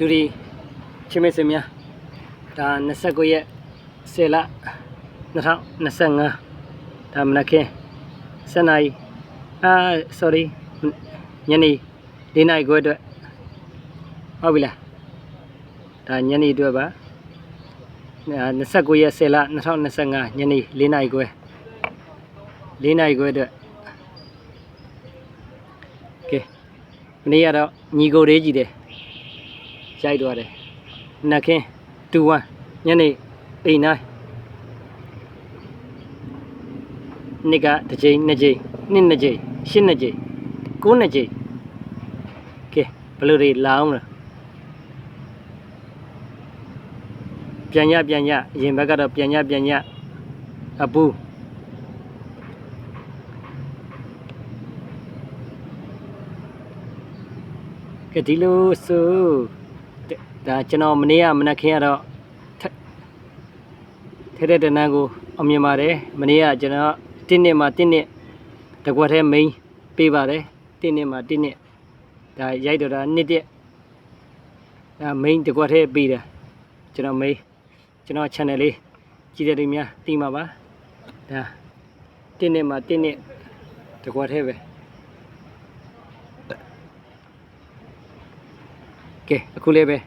ဒူဒီချင်းမေစင်များဒါ29ရက်10လ2025ဒါမနက်ခင်း7နာရီအာ sorry ညနေ4နာရီခွဲအတွက်ဟုတ်ပြီလားဒါညနေအတွက်ပါအာ29ရက်10လ2025ညနေ4နာရီခွဲ4နာရီခွဲအတွက်ကဲမနေ့ကတော့ညီကိုလေးကြီးတယ် ရိုက်သွားတယ်နက်ခင်း21ညနေ8နာရီနေ့ကတစ်ချိန်နှစ်ချိန်နှစ်နှစ်ချိန်ရှစ်နှစ်ချိန်ကိုးနှစ်ချိန်ကဲဘယ်လိုတွေလာအောင်လဲပြန်ညပြန်ညအရင်ဘက်ကတော့ပြန်ညပြန်ညအပူကဲဒီလိုဆို ဒါကျွန်တော်မနေ့ကမနက်ခင်းကတော့ထဲတဲ့တနန်းကိုအမြင်ပါတယ်မနေ့ကကျွန်တော်တင်းနှစ်မှာတင်းနှစ်တကွက်ထဲမိန်ပေးပါတယ်တင်းနှစ်မှာတင်းနှစ်ဒါရိုက်တော့တာနှစ်တက်ဒါမိန်တကွက်ထဲပေးတယ်ကျွန်တော်မိန်ကျွန်တော် channel လေးကြည့်တဲ့လူများသိမှာပါဒါတင်းနှစ်မှာတင်းနှစ်တကွက်ထဲပဲကဲအခုလေးပဲ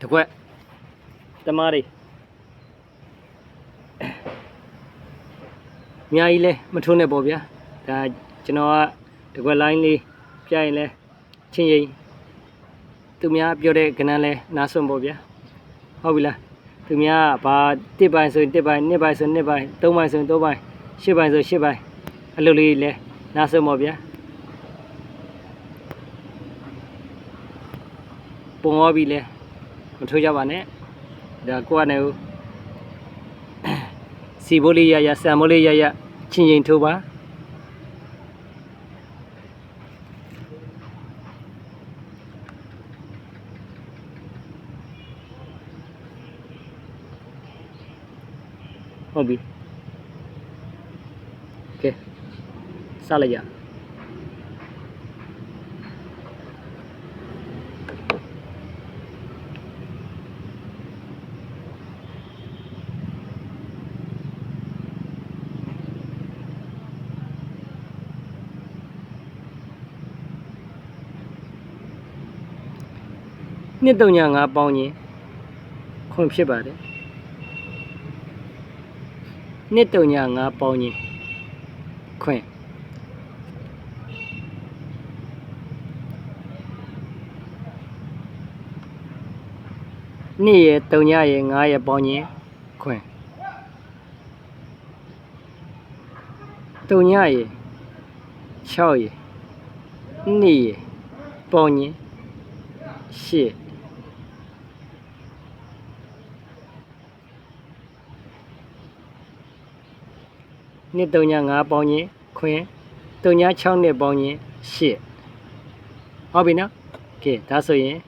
တကွက်တမားတွေအများကြီးလဲမထုံးနဲ့ပေါ့ဗျာဒါကျွန်တော်ကတကွက် line လေးပြရင်လဲချင်းရင်သူများပြောတဲ့ကဏ္ဍလဲနားဆွံပေါ့ဗျာဟုတ်ပြီလားသူများကဘာတစ်ပိုင်းဆိုရင်တစ်ပိုင်းနှစ်ပိုင်းဆိုရင်နှစ်ပိုင်းသုံးပိုင်းဆိုရင်သုံးပိုင်းရှစ်ပိုင်းဆိုရှစ်ပိုင်းအလုပ်လေးလဲနားဆွံပေါ့ဗျာပုံရောပြီလဲ မထိုးကြပါနဲ့ဒါကိုကလည်းစီဘိုးလေးရရဆံဘိုးလေးရရချင်းချင်းထိုးပါဟုတ်ပြီကဲစလိုက်ရ နှစ်တုံညာ၅ပေါင်းချင်းခွန်ဖြစ်ပါတယ်နှစ်တုံညာ၅ပေါင်းချင်းခွင်နှစ်ရယ်တုံညာရယ်၅ရယ်ပေါင်းချင်းခွင်တုံညာရယ်6ရယ်နှစ်ရယ်ပေါင်းချင်းရှစ် နှစ်3ည5ပေါင်းချင်းခွင်3ည6နှစ်ပေါင်းချင်းရှစ်ဟုတ်ပြီနော်ကဲဒါဆိုရင်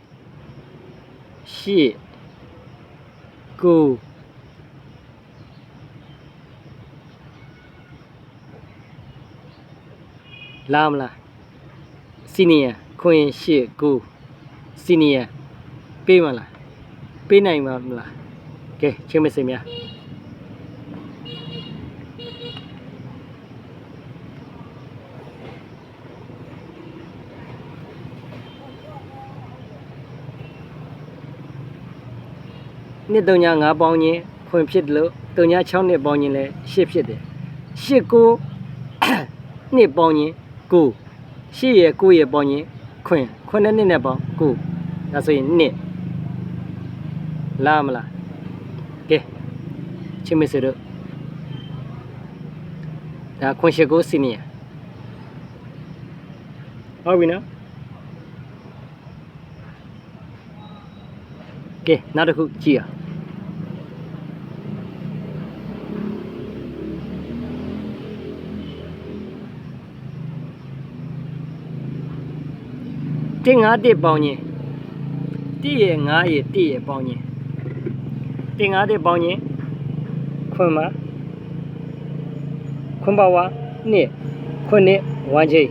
ရှစ်ကိုလာမလားစီနီယာခွင်ရှစ်ကိုစီနီယာပေးမလားပေးနိုင်မှာမလားကဲချင်းမစင်များ နှစ်3ည5ပေါင်းချင်းခွင်ဖြစ်တယ်လို့3ည6နှစ်ပေါင်းချင်းလည်း10ဖြစ်တယ်10ကိုနှစ်ပေါင်းချင်း9 10ရဲ့9ရဲ့ပေါင်းချင်းခွင်ခွင်နဲ့နှစ်နဲ့ပေါင်း9ဒါဆိုရင်နှစ်လာမလားကဲချင်းမစတို့ဒါခွင်ရှိကိုစီနီယာဟုတ်ပြီနော် ကဲနောက်တစ်ခုကြည့်အောင်တင်းငါးတစ်ပေါင်းချင်းတစ်ရဲ့ငါးရဲ့တစ်ရဲ့ပေါင်းချင်းတင်းငါးတစ်ပေါင်းချင်းခွန်းမခွန်းပါဝါနှစ်ခွန်းနှစ်ဝမ်းချင်း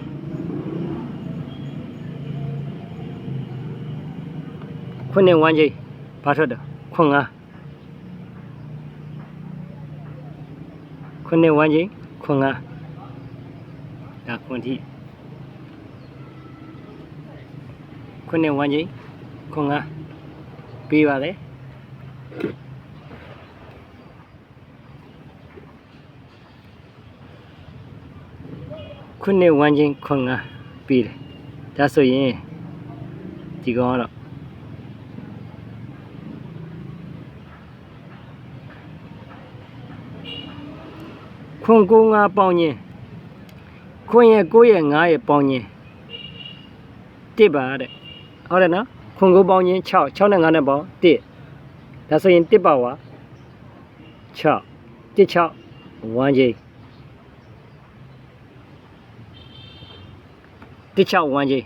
ခွန်းနဲ့ဝမ်းကြီး ဘာထွက်တော့ခွန်းငါခွန်းနဲ့ဝမ်းကြီးခွန်းငါဒါခွန်းတိခွန်းနဲ့ဝမ်းကြီးခွန်းငါပြီးပါလေခွန်းနဲ့ဝမ်းကြီးခွန်းငါပြီးတယ်ဒါဆိုရင်ဒီကောင်ကတော့ ခွန်ကိုငါပေါင်းခြင်းခွန်ရဲ့ကိုရဲ့ငါရဲ့ပေါင်းခြင်းတစ်ပါတဲ့ဟုတ်တယ်နော်ခွန်ကိုပေါင်းခြင်း6 6နဲ့5နဲ့ပေါင်း1ဒါဆိုရင်တစ်ပါဝါ6 1 6 1ကြီးတစ်6 1ကြီး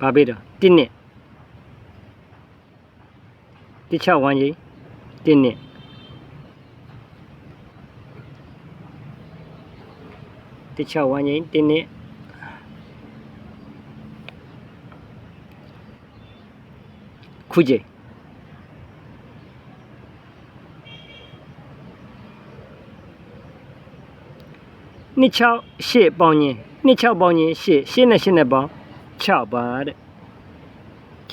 ဘာပေးတော့1နဲ့တစ်6 1ကြီး1နဲ့ တစ်ချောက်ဝန်းချင်းတင်းနှစ်ခုကျိနှစ်ချောက်ရှစ်ပေါင်းချင်းနှစ်ချောက်ပေါင်းချင်းရှစ်ရှစ်နဲ့ရှစ်နဲ့ပေါင်း6ပါတဲ့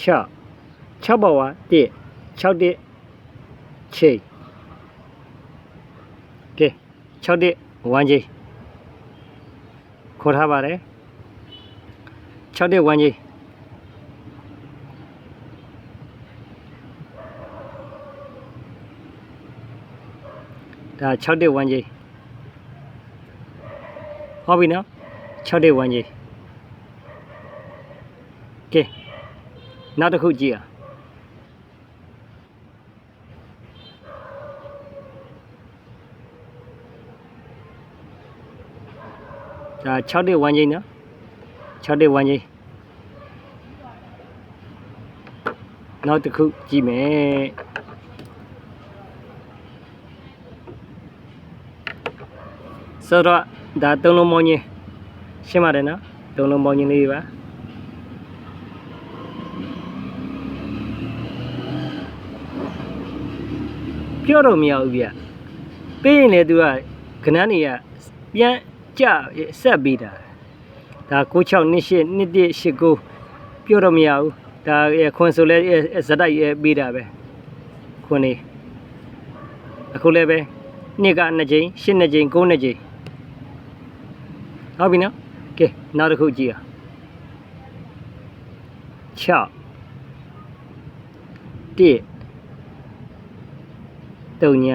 6 6ပါဝါ1 6တစ်ချိန်ကဲ6တစ်ဝန်းချင်း ခေါ်ထားပါတယ်6တဲ့ဝမ်းကြီးဒါ6တဲ့ဝမ်းကြီးဟုတ်ပြီနော်6တဲ့ဝမ်းကြီးကဲနောက်တစ်ခုကြည့်အောင် ဒါ6တဲ့ဝမ်းကြီးနော်6တဲ့ဝမ်းကြီးနောက်တစ်ခုကြည့်မယ်ဆိုတော့ဒါသုံးလုံးပေါင်းချင်းရှင်းပါတယ်နော်သုံးလုံးပေါင်းချင်းလေးပါပြောတော့မရဘူးဗျပေးရင်လေသူကခဏနေရပြန် ကြဆက်ပြီးတာဒါ96နှစ်8နှစ်1 89ပြောတော့မရဘူးဒါခွန်ဆိုလဲဇက်တိုက်ရပေးတာပဲခွန်နေအခုလည်းပဲနှစ်က2ကြိမ်8နှစ်ကြိမ်9နှစ်ကြိမ်ဟုတ်ပြီနော်ကဲနောက်တစ်ခုကြည့်အောင်6 1 3ည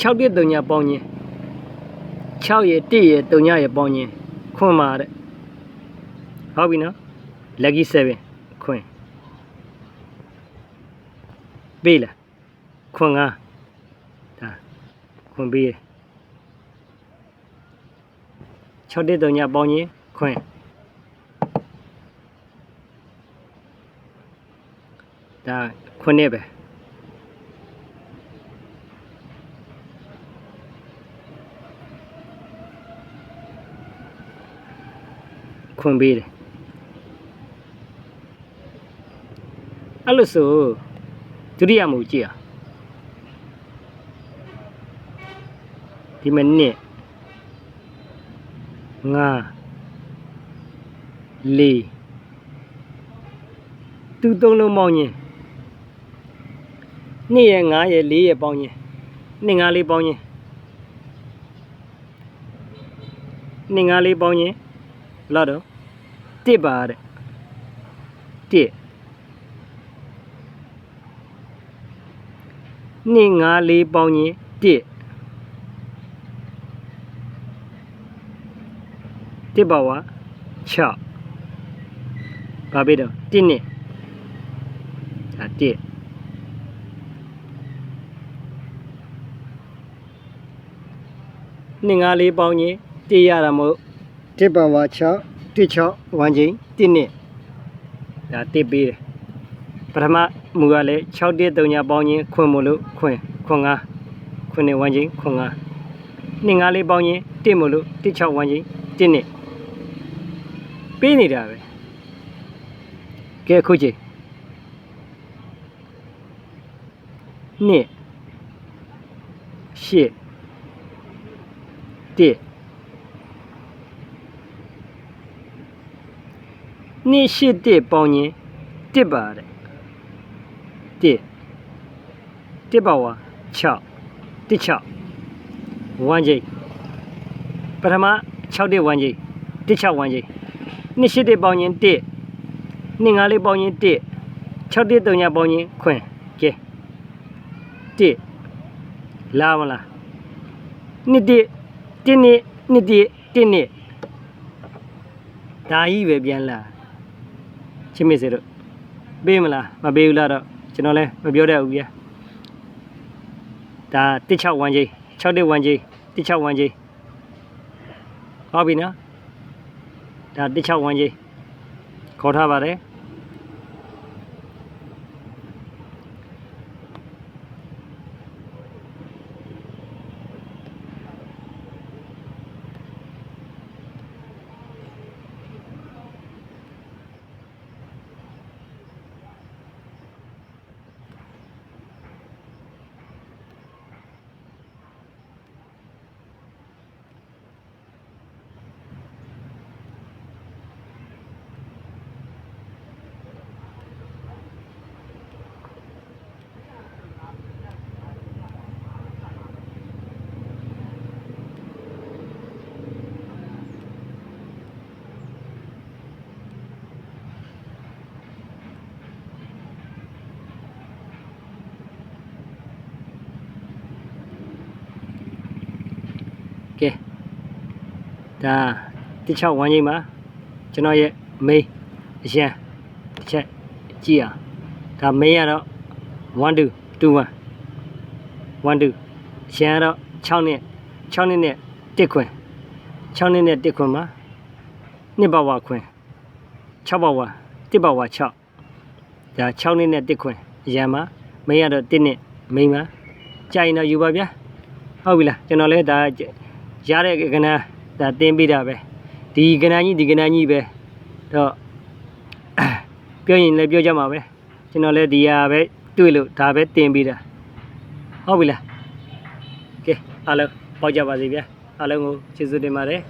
6တက်3ညပေါင်းခြင်း6ရဲ့1ရဲ့3ညရဲ့ပေါင်းခြင်းခွန်ပါတဲ့ဟုတ်ပြီနော် lucky 7ခွန်ပေးလားခွန်ငါဒါခွန်ပေးရ6တက်3ညပေါင်းခြင်းခွန်ဒါခွန်နဲ့ပဲ ခွန်ပေးတယ်အဲ့လို့ဆိုဒုတိယမူကြည့်အောင်ဒီမနစ်ငါလေးသူသုံးလုံးပေါင်းခြင်းနှစ်ရဲ့ငါးရဲ့လေးရဲ့ပေါင်းခြင်းနှစ်ငါးလေးပေါင်းခြင်းနှစ်ငါးလေးပေါင်းခြင်း ဘယ်လောက်တော့တစ်ပါတဲ့တစ်နှစ်ငါးလေးပေါင်းခြင်းတစ်တစ်ပါဝါ6ဘာပဲတော့တစ်နှစ်ဒါတစ်နှစ်ငါးလေးပေါင်းခြင်းတစ်ရတာမဟု တ်တစ်ပါဝါ6တစ်6ဝမ်းချင်းတစ်နှစ်ဒါတစ်ပေးတယ်ပထမမူကလည်း6တစ်3ညပေါင်းခြင်းခွင်မလို့ခွင်ခွင်5ခွင်နဲ့ဝမ်းချင်းခွင်5နှစ်ငါးလေးပေါင်းရင်တစ်မို့လို့တစ်6ဝန်းကြီးတစ်နှစ်ပေးနေတာပဲကဲအခုချိန်နှစ်ရှစ်တစ် နှစ်ရှစ်တစ်ပေါင်းရင်တစ်ပါတဲ့တစ်တစ်ပါဝါ6တစ်6ဝမ်းကြီးပထမ6တစ်ဝမ်းကြီးတစ်6ဝမ်းကြီးနှစ်ရှစ်တစ်ပေါင်းရင်တစ်နှစ်ငါးလေးပေါင်းရင်တစ်6တစ်3ညပေါင်းရင်ခွင်ကဲတစ်လာမလားနှစ်တစ်တစ်နှစ်နှစ်တစ်တစ်နှစ်ဒါကြီးပဲပြန်လာ ချင်းမစေတို့ပေးမလားမပေးဘူးလားတော့ကျွန်တော်လည်းမပြောတတ်ဘူးဗျာဒါ16ဝမ်းကြီး6တစ်ဝမ်းကြီး16ဝမ်းကြီးဟုတ်ပြီနော်ဒါ16ဝမ်းကြီးခေါ်ထားပါတယ် ဒါ16ဝမ်းကြီးမှာကျွန်တော်ရဲ့မေးအရန်တစ်ချက်ကြည့်အောင်ဒါမေးရတော့1 2 2 1 1 2ရန်ကတော့6နှစ်6နှစ်နဲ့1ခွင်6နှစ်နဲ့1ခွင်မှာနှစ်ပါဝါခွင်6ပါဝါ1ပါဝါ6ဒါ6နှစ်နဲ့1ခွင်အရန်မှာမေးရတော့1နှစ်မိန်းမှာကြာရင်တော့ယူပါဗျာဟုတ်ပြီလားကျွန်တော်လည်းဒါရတဲ့ကဏ္ဍ ဒါတင်ပေးတာပဲဒီကဏ္ဍကြီးဒီကဏ္ဍကြီးပဲတော့ပြောရင်လည်းပြောကြမှာပဲကျွန်တော်လည်းဒီဟာပဲတွေ့လို့ဒါပဲတင်ပေးတာဟုတ်ပြီလားကဲအားလုံးပေါက်ကြပါစေဗျာအားလုံးကိုကျေးဇူးတင်ပါတယ်